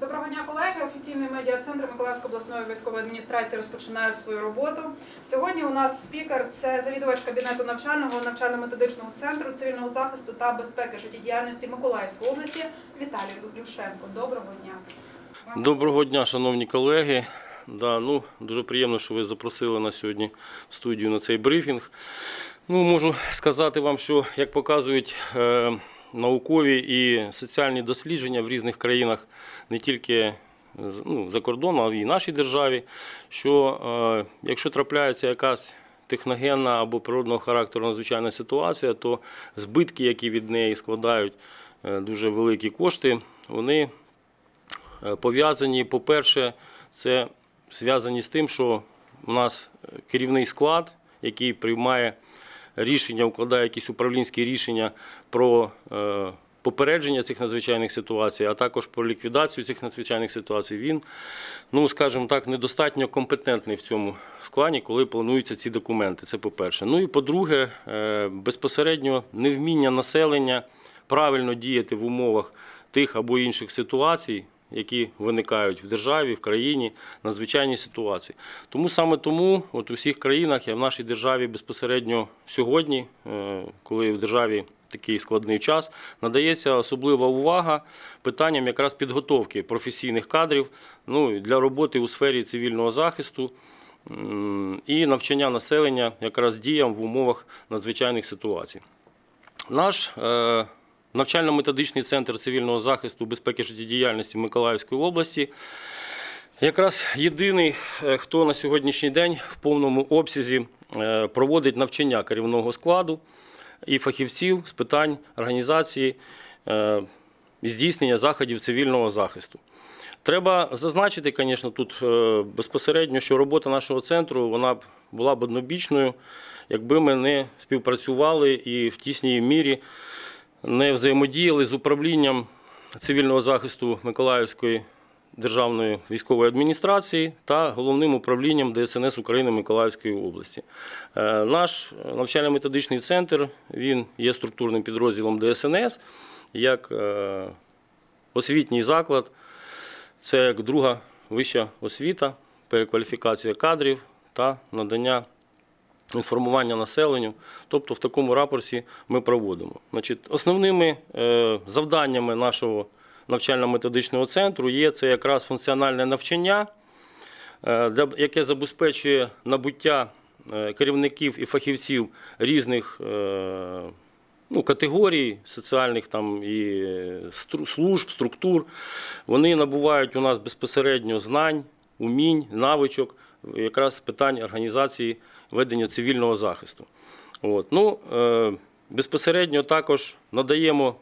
Доброго дня, колеги. Офіційний медіа-центр Миколаївської обласної військової адміністрації розпочинає свою роботу. Сьогодні у нас спікер це завідувач кабінету навчального навчально-методичного центру цивільного захисту та безпеки життєдіяльності Миколаївської області Віталій Люшенко. Доброго дня. Доброго дня, шановні колеги. Да, ну, дуже приємно, що ви запросили нас сьогодні в студію на цей брифінг. Ну, можу сказати вам, що як показують е, наукові і соціальні дослідження в різних країнах, не тільки е, ну, за кордоном, а й нашій державі, що е, якщо трапляється якась техногенна або природного характеру надзвичайна ситуація, то збитки, які від неї складають е, дуже великі кошти, вони пов'язані, по-перше, це зв'язані з тим, що у нас керівний склад, який приймає рішення, укладає якісь управлінські рішення про е, попередження цих надзвичайних ситуацій, а також про ліквідацію цих надзвичайних ситуацій, він, ну скажімо так, недостатньо компетентний в цьому складі, коли плануються ці документи. Це по-перше. Ну і по-друге, е, безпосередньо невміння населення правильно діяти в умовах тих або інших ситуацій, які виникають в державі, в країні, надзвичайні ситуації. Тому саме тому, от у всіх країнах, і в нашій державі безпосередньо сьогодні, е, коли в державі такий складний час, надається особлива увага питанням якраз підготовки професійних кадрів ну, для роботи у сфері цивільного захисту. І навчання населення якраз діям в умовах надзвичайних ситуацій. Наш е, навчально-методичний центр цивільного захисту безпеки життєдіяльності Миколаївської області якраз єдиний, е, хто на сьогоднішній день в повному обсязі е, проводить навчання керівного складу і фахівців з питань організації е, здійснення заходів цивільного захисту. Треба зазначити, звісно, тут безпосередньо, що робота нашого центру вона була б однобічною, якби ми не співпрацювали і в тісній мірі не взаємодіяли з управлінням цивільного захисту Миколаївської державної військової адміністрації та головним управлінням ДСНС України Миколаївської області. Е, Наш навчально-методичний центр він є структурним підрозділом ДСНС як е, освітній заклад. Це як друга вища освіта, перекваліфікація кадрів та надання інформування населенню. Тобто в такому рапорті ми проводимо. Значить, основними е, завданнями нашого навчально-методичного центру є це якраз функціональне навчання, е, яке забезпечує набуття е, керівників і фахівців різних ну, категорій соціальних там і служб, структур. Вони набувають у нас безпосередньо знань, умінь, навичок, якраз питань організації ведення цивільного захисту. От. Ну, е, безпосередньо також надаємо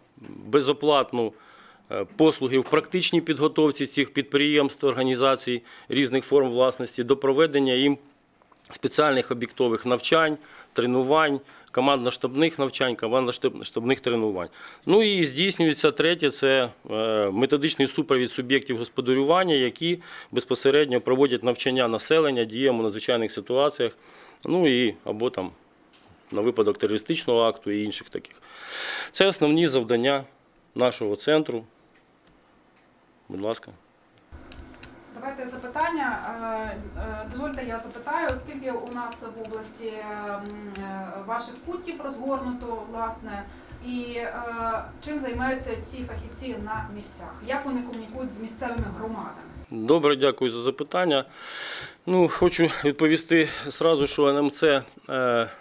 безоплатну е, послуги в практичній підготовці цих підприємств, організацій різних форм власності до проведення їм спеціальних об'єктових навчань, тренувань, командно-штабних навчань, командно-штабних тренувань. Ну і здійснюється третє це е, методичний супровід суб'єктів господарювання, які безпосередньо проводять навчання населення діям у надзвичайних ситуаціях, ну і або там на випадок терористичного акту і інших таких. Це основні завдання нашого центру. Будь ласка. Давайте запитання. Е, е, Дозвольте, я запитаю, скільки у нас в області е, ваших пунктів розгорнуто, власне, і чим займаються ці фахівці на місцях? Як вони комунікують з місцевими громадами? Добре, дякую за запитання. Ну, хочу відповісти зразу, що НМЦ, е,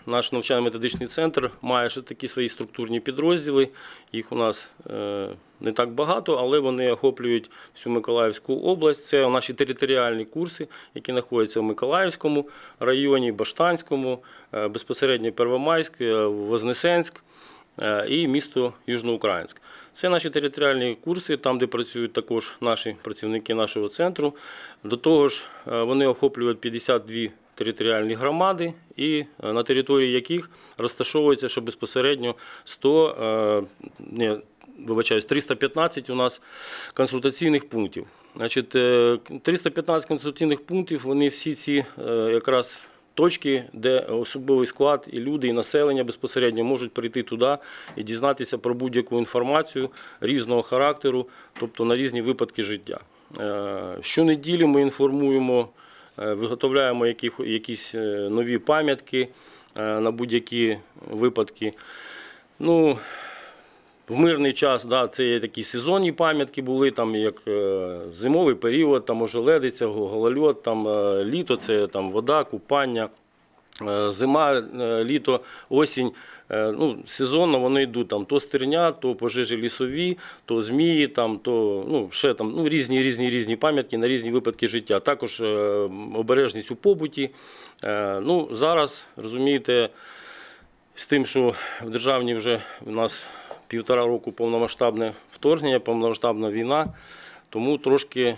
наш навчально-методичний центр, має ще такі свої структурні підрозділи. Їх у нас е, не так багато, але вони охоплюють всю Миколаївську область. Це наші територіальні курси, які знаходяться в Миколаївському районі, Баштанському, е, безпосередньо Первомайськ, Вознесенськ і місто Южноукраїнськ. Це наші територіальні курси, там, де працюють також наші працівники нашого центру. До того ж, е, вони охоплюють 52 територіальні громади, і е, на території яких розташовується ще безпосередньо 100, е, ні, вибачаюсь, 315 у нас консультаційних пунктів. Значить, е, 315 консультаційних пунктів, вони всі ці якраз точки, де особовий склад і люди, і населення безпосередньо можуть прийти туди і дізнатися про будь-яку інформацію різного характеру, тобто на різні випадки життя. Е, Щонеділі ми інформуємо, е, виготовляємо якісь е, нові пам'ятки на будь-які випадки. Ну, в мирний час да, це є такі сезонні пам'ятки були, там як е, зимовий період, там ожеледиця, голольот, там е, літо це там вода, купання. Е, Зима, літо, осінь, ну, сезонно вони йдуть там то стерня, то пожежі лісові, то змії, там, то ну, ще там ну, різні, різні, різні пам'ятки на різні випадки життя. Також обережність у побуті. Ну, зараз, розумієте, з тим, що в державні вже у нас півтора року повномасштабне вторгнення, повномасштабна війна. Тому трошки е,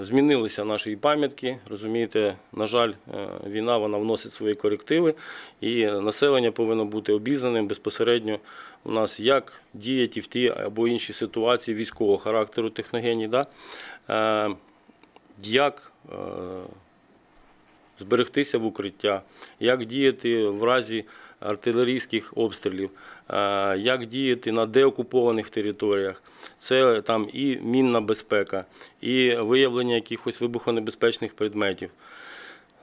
змінилися наші пам'ятки. Розумієте, на жаль, е, війна вона вносить свої корективи, і населення повинно бути обізнаним безпосередньо у нас, як діяти в ті або інші ситуації військового характеру техногенні, да? е, як зберегтися в укриття, як діяти в разі артилерійських обстрілів, як діяти на деокупованих територіях. Це там і мінна безпека, і виявлення якихось вибухонебезпечних предметів.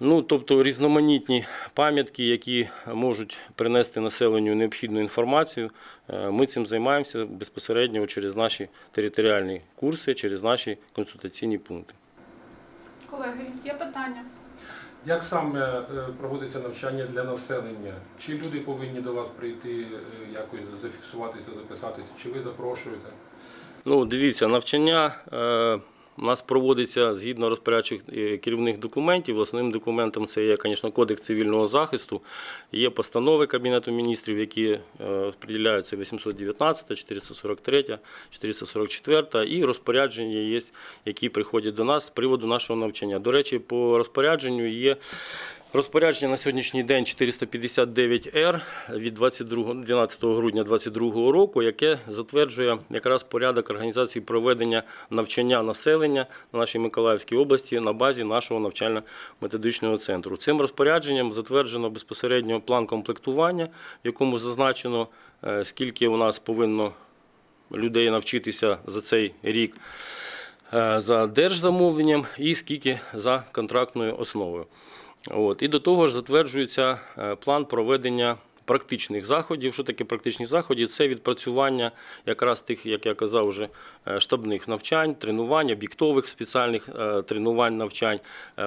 Ну, тобто різноманітні пам'ятки, які можуть принести населенню необхідну інформацію. Е, Ми цим займаємося безпосередньо через наші територіальні курси, через наші консультаційні пункти. Колеги, є питання? Як саме е, проводиться навчання для населення? Чи люди повинні до вас прийти е, якось зафіксуватися, записатися, чи ви запрошуєте? Ну, дивіться, навчання е, у нас проводиться згідно розпорядчих е, керівних документів. Основним документом це є, звісно, Кодекс цивільного захисту. Є постанови Кабінету міністрів, які е, розподіляються 819, 443, 444 і розпорядження є, які приходять до нас з приводу нашого навчання. До речі, по розпорядженню є Розпорядження на сьогоднішній день 459Р від 22, 12 грудня 2022 року, яке затверджує якраз порядок організації проведення навчання населення на нашій Миколаївській області на базі нашого навчально-методичного центру. Цим розпорядженням затверджено безпосередньо план комплектування, в якому зазначено, е, скільки у нас повинно людей навчитися за цей рік е, за держзамовленням і скільки за контрактною основою. От. І до того ж затверджується е, план проведення практичних заходів. Що таке практичні заходи? Це відпрацювання якраз тих, як я казав, вже е, штабних навчань, тренувань, об'єктових спеціальних е, тренувань навчань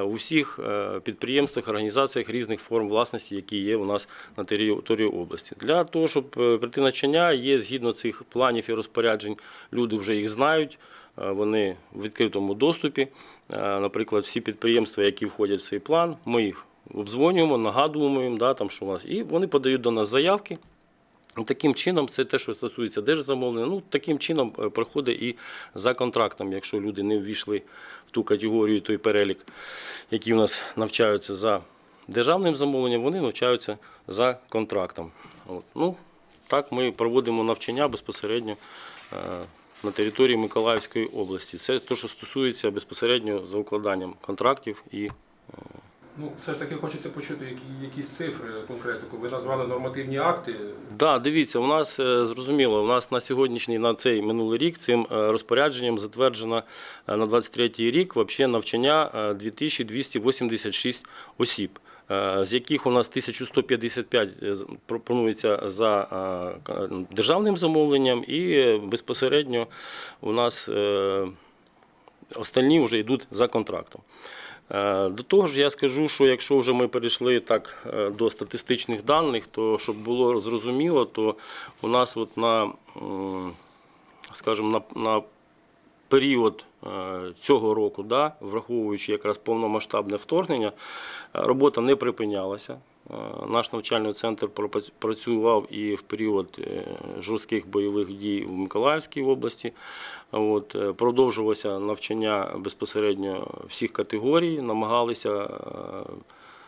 у всіх підприємствах, організаціях різних форм власності, які є у нас на території області. Для того, щоб прийти навчання, є згідно цих планів і розпоряджень, люди вже їх знають. Е, Вони в відкритому доступі. Е, Наприклад, всі підприємства, які входять в цей план, ми їх обдзвонюємо, нагадуємо їм, да, там, що у нас, і вони подають до нас заявки. Таким чином, це те, що стосується держзамовлення, ну таким чином е, проходить і за контрактом, якщо люди не ввійшли в ту категорію, той перелік, які у нас навчаються за державним замовленням, вони навчаються за контрактом. От. Ну, так ми проводимо навчання безпосередньо на території Миколаївської області. Це те, що стосується безпосередньо за укладанням контрактів і Ну, все ж таки хочеться почути які, якісь цифри, конкретику. Ви назвали нормативні акти. Да, дивіться, у нас е, зрозуміло, у нас на сьогоднішній на цей минулий рік цим е, розпорядженням затверджено е, на 23-й рік вообще навчання е, 2286 осіб. Е, З яких у нас 1155 пропонується за е, державним замовленням, і е, безпосередньо у нас е, остальні вже йдуть за контрактом. Е, До того ж, я скажу, що якщо вже ми перейшли так е, до статистичних даних, то щоб було зрозуміло, то у нас от на, скажімо, на, на період е, цього року, да, враховуючи якраз повномасштабне вторгнення, е, робота не припинялася. Е, Наш навчальний центр працював і в період жорстких бойових дій в Миколаївській області. От, продовжувалося навчання безпосередньо всіх категорій, намагалися,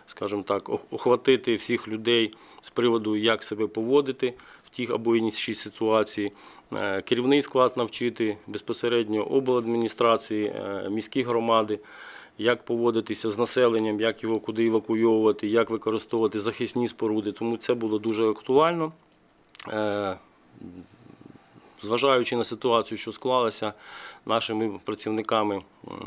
скажімо так, охватити всіх людей з приводу, як себе поводити в тих або іншій ситуації. Е, Керівний склад навчити безпосередньо обладміністрації, е, міські громади. Як поводитися з населенням, як його куди евакуйовувати, як використовувати захисні споруди. Тому це було дуже актуально. Е, зважаючи на ситуацію, що склалася, нашими працівниками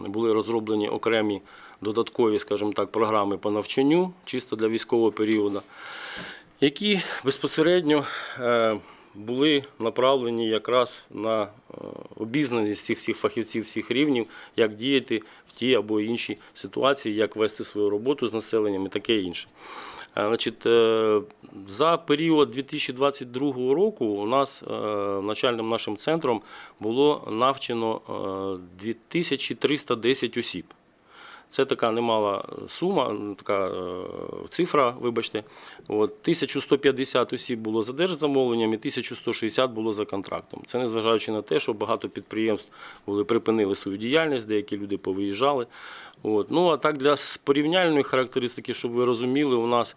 були розроблені окремі додаткові, скажімо так, програми по навчанню, чисто для військового періоду, які безпосередньо е, були направлені якраз на е, обізнаність цих всіх фахівців всіх рівнів, як діяти в тій або іншій ситуації, як вести свою роботу з населенням і таке інше. Е, Значить, за період 2022 року у нас начальним нашим центром було навчено е, 2310 осіб. Це така немала сума, ну, така е, цифра, вибачте. От, 1150 осіб було за держзамовленням і 1160 було за контрактом. Це незважаючи на те, що багато підприємств були, припинили свою діяльність, деякі люди повиїжджали. От. Ну, а так для порівняльної характеристики, щоб ви розуміли, у нас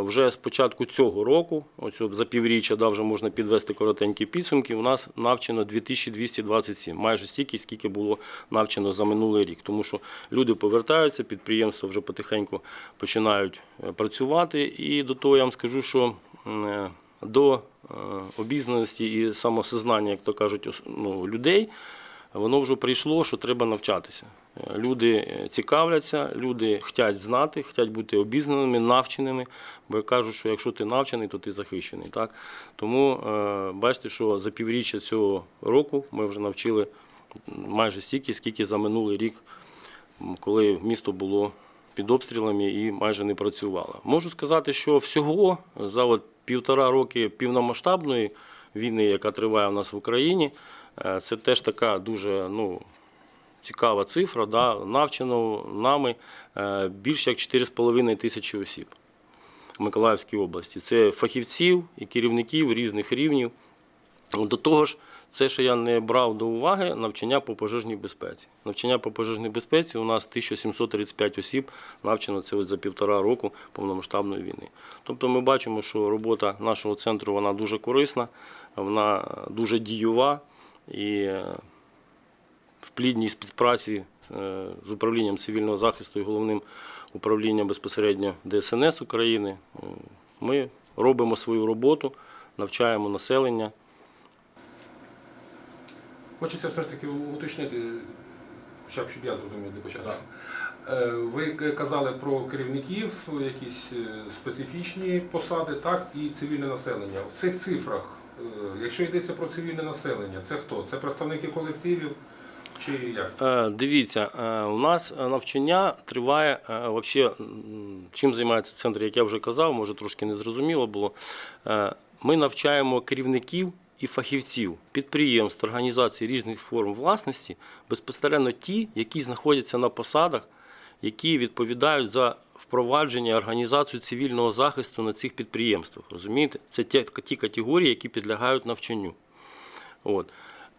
вже з початку цього року, ось за півріччя, да, вже можна підвести коротенькі підсумки, у нас навчено 2227, майже стільки, скільки було навчено за минулий рік. Тому що люди повертаються, підприємства вже потихеньку починають е, працювати. І до того я вам скажу, що е, до е, обізнаності і самосознання, як то кажуть, ну, людей, воно вже прийшло, що треба навчатися. Е, Люди е, цікавляться, люди хочуть знати, хочуть бути обізнаними, навченими, бо кажуть, що якщо ти навчений, то ти захищений. Так? Тому е, бачите, що за півріччя цього року ми вже навчили майже стільки, скільки за минулий рік, коли місто було під обстрілами і майже не працювало. Можу сказати, що всього за от півтора роки півномасштабної війни, яка триває у нас в Україні, це теж така дуже ну, цікава цифра. Да? Навчено нами е, більше як 4,5 тисячі осіб в Миколаївській області. Це фахівців і керівників різних рівнів. До того ж, це, що я не брав до уваги, навчання по пожежній безпеці. Навчання по пожежній безпеці у нас 1735 осіб навчено це от за півтора року повномасштабної війни. Тобто ми бачимо, що робота нашого центру вона дуже корисна, вона дуже дієва і е, в плідній співпраці е, з управлінням цивільного захисту і головним управлінням безпосередньо ДСНС України е, ми робимо свою роботу, навчаємо населення. Хочеться все ж таки уточнити, хоча б щоб я зрозумів для початку. Ви казали про керівників, якісь специфічні посади, так, і цивільне населення. В цих цифрах, якщо йдеться про цивільне населення, це хто? Це представники колективів чи як? Е, Дивіться, е, у нас е, навчання триває е, вообще, чим займається центр, як я вже казав, може трошки не зрозуміло було. Е, Ми навчаємо керівників і фахівців підприємств, організацій різних форм власності, безпосередньо ті, які знаходяться на посадах, які відповідають за впровадження організацію цивільного захисту на цих підприємствах. Розумієте? Це ті, ті категорії, які підлягають навчанню. От.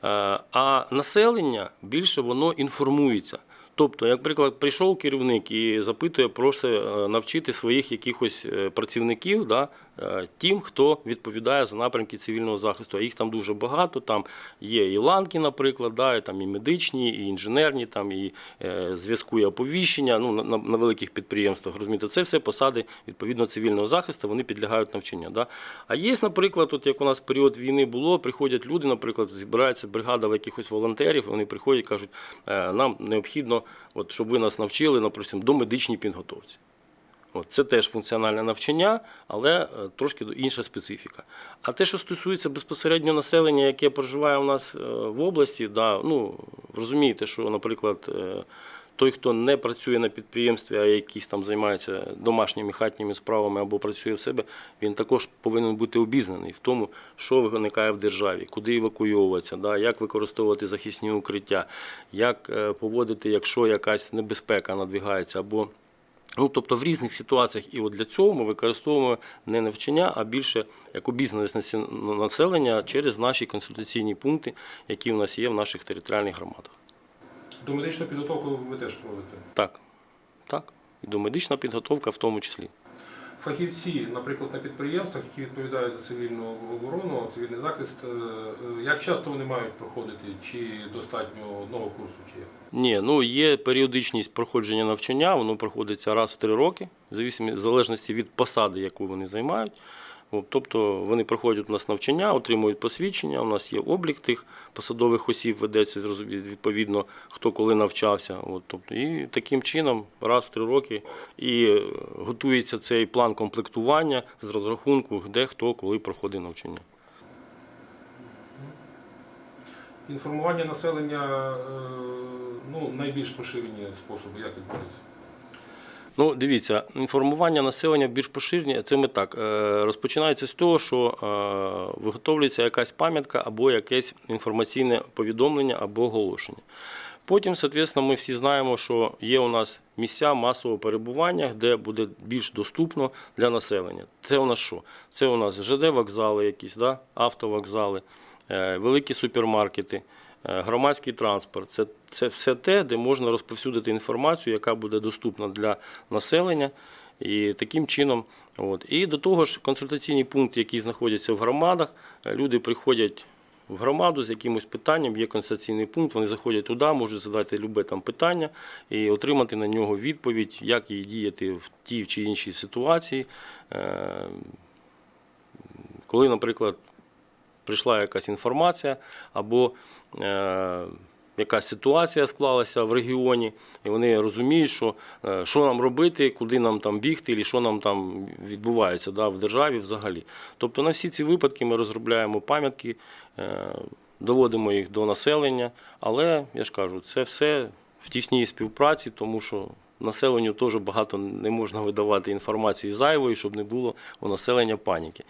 Е, А населення більше воно інформується. Тобто, як приклад, прийшов керівник і запитує, просить е, навчити своїх якихось е, працівників да, тим, хто відповідає за напрямки цивільного захисту. А їх там дуже багато. Там є і ланки, наприклад, да, і, там і медичні, і інженерні, там і е, зв'язку і оповіщення ну, на, на, великих підприємствах. Розумієте, це все посади відповідно цивільного захисту, вони підлягають навчанню. Да. А є, наприклад, от як у нас період війни було, приходять люди, наприклад, збирається бригада якихось волонтерів, вони приходять кажуть, «Е, нам необхідно, от, щоб ви нас навчили, наприклад, до медичній підготовці. От, це теж функціональне навчання, але е, трошки інша специфіка. А те, що стосується безпосередньо населення, яке проживає у нас е, в області, да, ну, розумієте, що, наприклад, е, той, хто не працює на підприємстві, а якийсь там займається домашніми хатніми справами або працює в себе, він також повинен бути обізнаний в тому, що виникає в державі, куди евакуйовуватися, да, як використовувати захисні укриття, як поводити, якщо якась небезпека надвигається, або Ну, тобто в різних ситуаціях, і от для цього ми використовуємо не навчання, а більше як бізнес населення через наші консультаційні пункти, які у нас є в наших територіальних громадах. До медичної підготовки ви теж проводите. Так, так. І до медична підготовка в тому числі. Фахівці, наприклад, на підприємствах, які відповідають за цивільну оборону, цивільний захист, е, е, як часто вони мають проходити? Чи достатньо одного курсу? Чи як? Ні, ну є періодичність проходження навчання, воно проходиться раз в три роки, в залежності від посади, яку вони займають. Тобто вони проходять у нас навчання, отримують посвідчення, у нас є облік тих посадових осіб, ведеться відповідно, хто коли навчався. Тобто, і таким чином раз в три роки і е, готується цей план комплектування з розрахунку, де хто коли проходить навчання. Інформування населення е, ну, найбільш поширені способи, як відбувається. Ну, дивіться, інформування населення більш поширені. Це ми так. е, Розпочинається з того, що е, виготовлюється якась пам'ятка або якесь інформаційне повідомлення або оголошення. Потім, соответственно, ми всі знаємо, що є у нас місця масового перебування, де буде більш доступно для населення. Це у нас що? Це у нас ЖД вокзали якісь, да? автовокзали, е, великі супермаркети, громадський транспорт. Це, це все те, де можна розповсюдити інформацію, яка буде доступна для населення. І таким чином, от. і до того ж, консультаційні пункти, які знаходяться в громадах, е, люди приходять в громаду з якимось питанням, є консультаційний пункт, вони заходять туди, можуть задати любе там питання і отримати на нього відповідь, як їй діяти в тій чи іншій ситуації. Е, Коли, наприклад, прийшла якась інформація або е, якась ситуація склалася в регіоні, і вони розуміють, що, е, що нам робити, куди нам там бігти, і що нам там відбувається да, в державі взагалі. Тобто на всі ці випадки ми розробляємо пам'ятки, е, доводимо їх до населення, але я ж кажу, це все в тісній співпраці, тому що населенню теж багато не можна видавати інформації зайвої, щоб не було у населення паніки.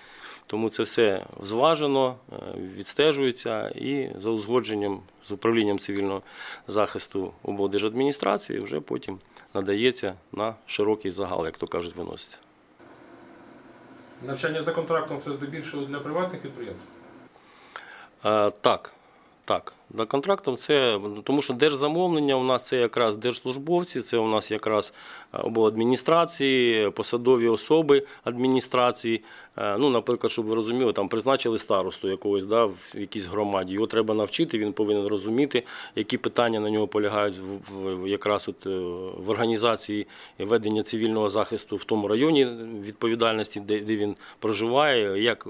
Тому це все зважено, е, відстежується і за узгодженням з управлінням цивільного захисту облдержадміністрації вже потім надається на широкий загал, як то кажуть, виноситься. Навчання за контрактом це здебільшого для приватних підприємств. Е, Так, так. За контрактом це тому, що держзамовлення у нас це якраз держслужбовці, це у нас якраз е, обладміністрації, посадові особи адміністрації. Е, Ну, наприклад, щоб ви розуміли, там призначили старосту якогось да, в якійсь громаді. Його треба навчити, він повинен розуміти, які питання на нього полягають в якраз от е, в організації ведення цивільного захисту в тому районі відповідальності, де, де він проживає, як.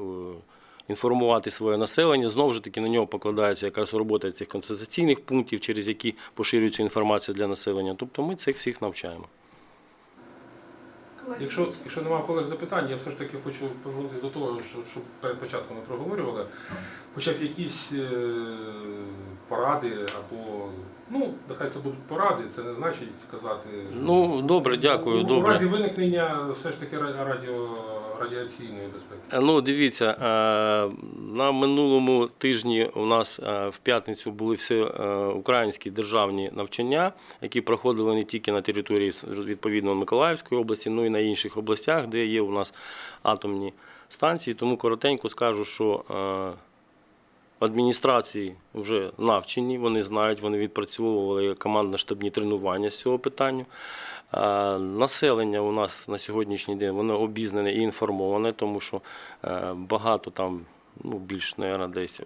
Інформувати своє населення. Знову ж таки на нього покладається якраз робота цих консультаційних пунктів, через які поширюється інформація для населення. Тобто ми цих всіх навчаємо. Якщо, якщо немає колег запитань, я все ж таки хочу повернутися до того, що, що перед початком ми проговорювали. Хоча б якісь е, поради або, ну, нехай це будуть поради, це не значить казати. Ну, добре, дякую, у, У разі виникнення все ж таки ра- радіо, радіаційної безпеки. Е, Ну, дивіться, е, на минулому тижні у нас е, в п'ятницю були всі українські державні навчання, які проходили не тільки на території відповідно Миколаївської області, ну і на інших областях, де є у нас атомні станції. Тому коротенько скажу, що адміністрації вже навчені, вони знають, вони відпрацьовували командно-штабні тренування з цього питання. Населення у нас на сьогоднішній день воно обізнане і інформоване, тому що е, багато там, ну більш, мабуть, десь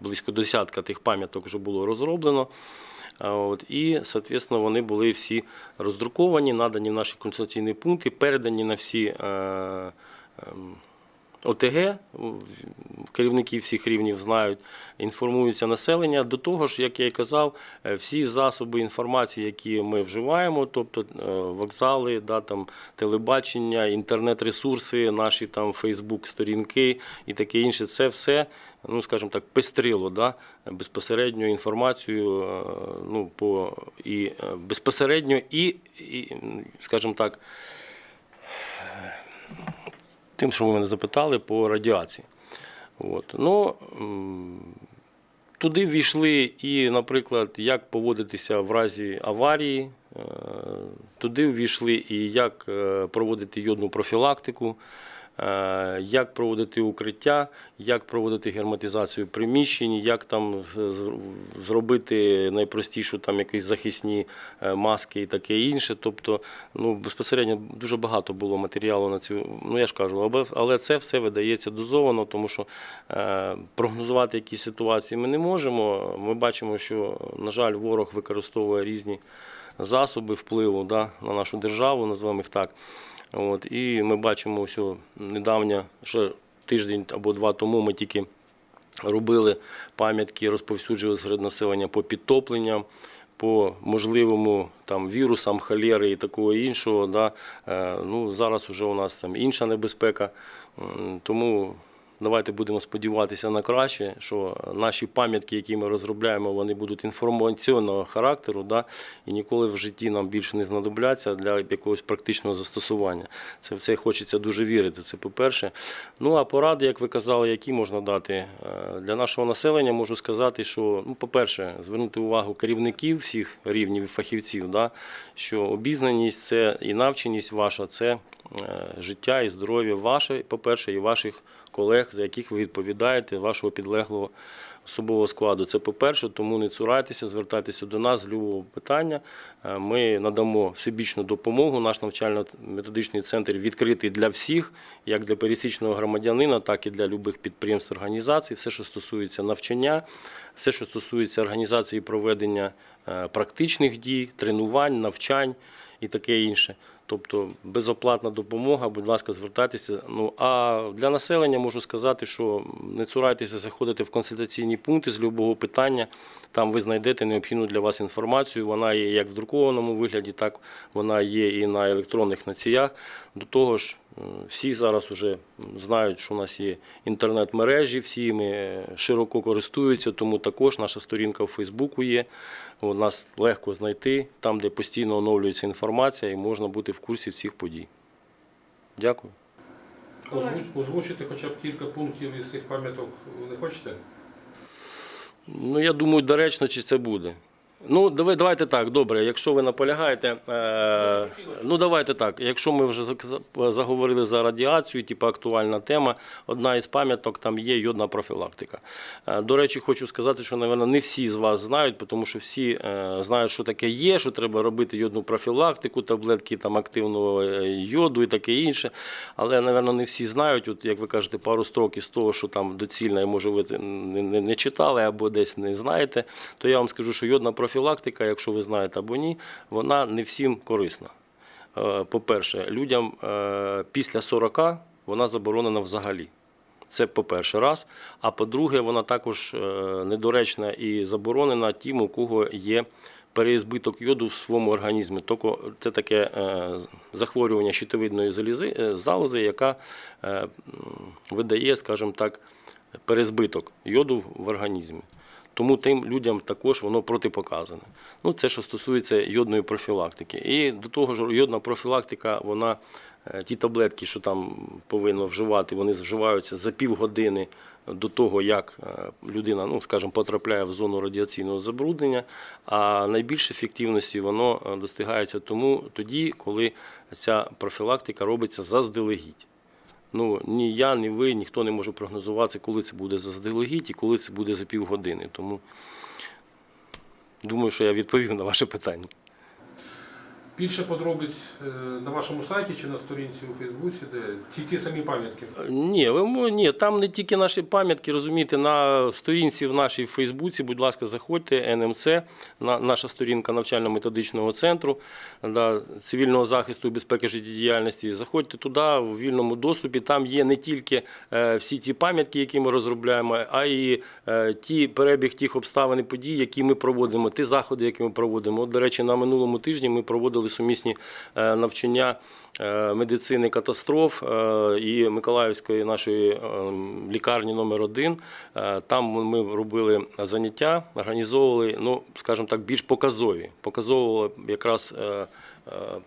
близько десятка тих пам'яток вже було розроблено. От, і, соответственно, вони були всі роздруковані, надані в наші консультаційні пункти, передані на всі е, ем, ОТГ, керівники всіх рівнів знають, інформуються населення. До того ж, як я і казав, е, всі засоби інформації, які ми вживаємо, тобто е, вокзали, да, там, телебачення, інтернет-ресурси, наші там Фейсбук-сторінки і таке інше, це все, ну скажімо так, пестрило да, безпосередньо інформацію, е, ну, по, і безпосередньо і, і скажімо так, тим, що ви мене запитали по радіації. От. Ну, туди ввійшли і, наприклад, як поводитися в разі аварії, е, туди ввійшли і як е, проводити йодну профілактику, як проводити укриття, як проводити герметизацію приміщень, як там зробити найпростішу там якісь захисні е, маски і таке інше. Тобто, ну безпосередньо дуже багато було матеріалу на цю. Ну я ж кажу, але- це все видається дозовано, тому що е, прогнозувати якісь ситуації ми не можемо. Ми бачимо, що на жаль, ворог використовує різні засоби впливу да, на нашу державу, назвемо їх так. От, і ми бачимо, що недавня ще тиждень або два тому ми тільки робили пам'ятки, розповсюджували серед населення по підтопленням, по можливому там вірусам, холери і такого іншого. Да. Е, Ну, зараз вже у нас там інша небезпека. Тому давайте будемо сподіватися на краще, що наші пам'ятки, які ми розробляємо, вони будуть інформаційного характеру, да, і ніколи в житті нам більше не знадобляться для якогось практичного застосування. Це в це хочеться дуже вірити. Це по-перше. Ну а поради, як ви казали, які можна дати Е, для нашого населення, можу сказати, що ну, по-перше, звернути увагу керівників всіх рівнів і фахівців, да, що обізнаність це і навченість ваша, це життя і здоров'я ваше, по-перше, і ваших колег, за яких ви відповідаєте, вашого підлеглого особового складу. Це по-перше, тому не цурайтеся, звертайтеся до нас з любого питання. Е, Ми надамо всебічну допомогу. Наш навчально-методичний центр відкритий для всіх, як для пересічного громадянина, так і для любих підприємств, організацій. Все, що стосується навчання, все, що стосується організації проведення е, практичних дій, тренувань, навчань і таке інше. Тобто безоплатна допомога, будь ласка, звертайтеся. Ну а для населення можу сказати, що не цурайтеся заходити в консультаційні пункти з любого питання. Там ви знайдете необхідну для вас інформацію. Вона є як в друкованому вигляді, так вона є і на електронних носіях. До того ж, всі зараз вже знають, що у нас є інтернет-мережі, всі ми е, широко користуються, тому також наша сторінка в Фейсбуку є. У нас легко знайти, там, де постійно оновлюється інформація, і можна бути в курсі всіх подій. Дякую. Озвуч- Озвучити хоча б кілька пунктів із цих пам'яток ви не хочете? Ну, я думаю, доречно, чи це буде. Ну, давайте так, добре. Якщо ви наполягаєте, е, ну давайте так. Якщо ми вже заговорили за радіацію, типу актуальна тема, одна із пам'яток там є йодна профілактика. Е, до речі, хочу сказати, що, напевно, не всі з вас знають, тому що всі е, знають, що таке є, що треба робити йодну профілактику, таблетки там активного е, йоду і таке інше. Але, напевно, не всі знають, от як ви кажете, пару строк із того, що там доцільно, і може ви не, не, не читали або десь не знаєте, то я вам скажу, що йодна профілактика, якщо ви знаєте або ні, вона не всім корисна. Е, По-перше, людям е, після 40 вона заборонена взагалі. Це по-перше раз. А по-друге, вона також е, недоречна і заборонена тим, у кого є переізбиток йоду в своєму організмі. Тобто це таке захворювання щитовидної залози, яка видає, скажімо так, перезбиток йоду в організмі. Тому тим людям також воно протипоказане. Ну, це що стосується йодної профілактики. І до того ж, йодна профілактика, вона е, ті таблетки, що там повинно вживати, вони вживаються за півгодини до того, як е, людина, ну скажімо, потрапляє в зону радіаційного забруднення. А найбільш ефективності воно е, достигається тому тоді, коли ця профілактика робиться заздалегідь. Ну, ні я, ні ви, ніхто не може прогнозувати, коли це буде заздалегідь і коли це буде за півгодини. Тому думаю, що я відповів на ваше питання. Більше подробиць е, на вашому сайті чи на сторінці у Фейсбуці, де ці, ці самі пам'ятки. Ні, ви ні, там не тільки наші пам'ятки, розумієте, на сторінці в нашій Фейсбуці, будь ласка, заходьте, НМЦ, на, наша сторінка навчально-методичного центру да, цивільного захисту і безпеки життєдіяльності. Заходьте туди в вільному доступі. Там є не тільки е, всі ті пам'ятки, які ми розробляємо, а й е, ті перебіг тих обставин і подій, які ми проводимо, ті заходи, які ми проводимо. От, до речі, на минулому тижні ми проводили сумісні е, навчання медицини катастроф е, і Миколаївської нашої е, лікарні номер 1 Там ми робили заняття, організовували, ну, скажімо так, більш показові. Показовували якраз. е, е,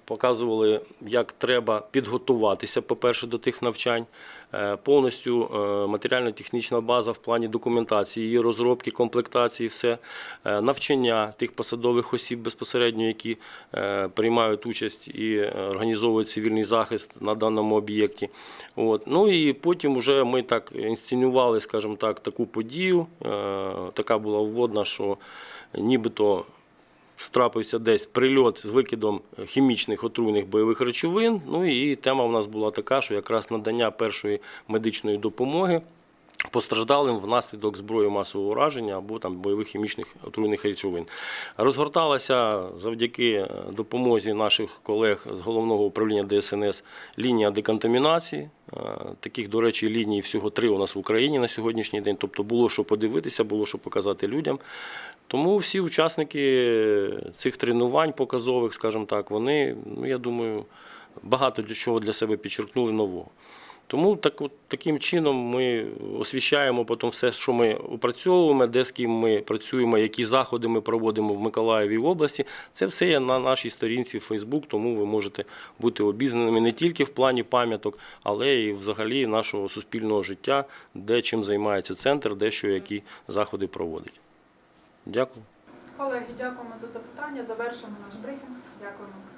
Показували, як треба підготуватися, по-перше, до тих навчань. Е, Повністю е, матеріально-технічна база в плані документації, її розробки, комплектації, все Е, навчання тих посадових осіб безпосередньо, які е, приймають участь і е, організовують цивільний захист на даному об'єкті. От. Ну і потім вже ми так інсценювали, скажімо так, таку подію. Е, Така була вводна, що нібито страпився десь прильот з викидом хімічних отруйних бойових речовин. Ну і тема в нас була така, що якраз надання першої медичної допомоги постраждалим внаслідок зброї масового ураження або там бойових хімічних отруйних речовин. Розгорталася завдяки е, допомозі наших колег з головного управління ДСНС лінія деконтамінації. Е, Таких, до речі, ліній всього три у нас в Україні на сьогоднішній день. Тобто було що подивитися, було що показати людям. Тому всі учасники цих тренувань показових, скажімо так, вони, ну я думаю, багато для чого для себе підчеркнули нового. Тому так, от, таким чином ми освіщаємо потім все, що ми опрацьовуємо, де з ким ми працюємо, які заходи ми проводимо в Миколаєві області. Це все є на нашій сторінці в Facebook, тому ви можете бути обізнаними не тільки в плані пам'яток, але і взагалі нашого суспільного життя, де чим займається центр, де що які заходи проводить. Дякую. Колеги, дякуємо за запитання. Завершимо наш брифінг. Дякуємо.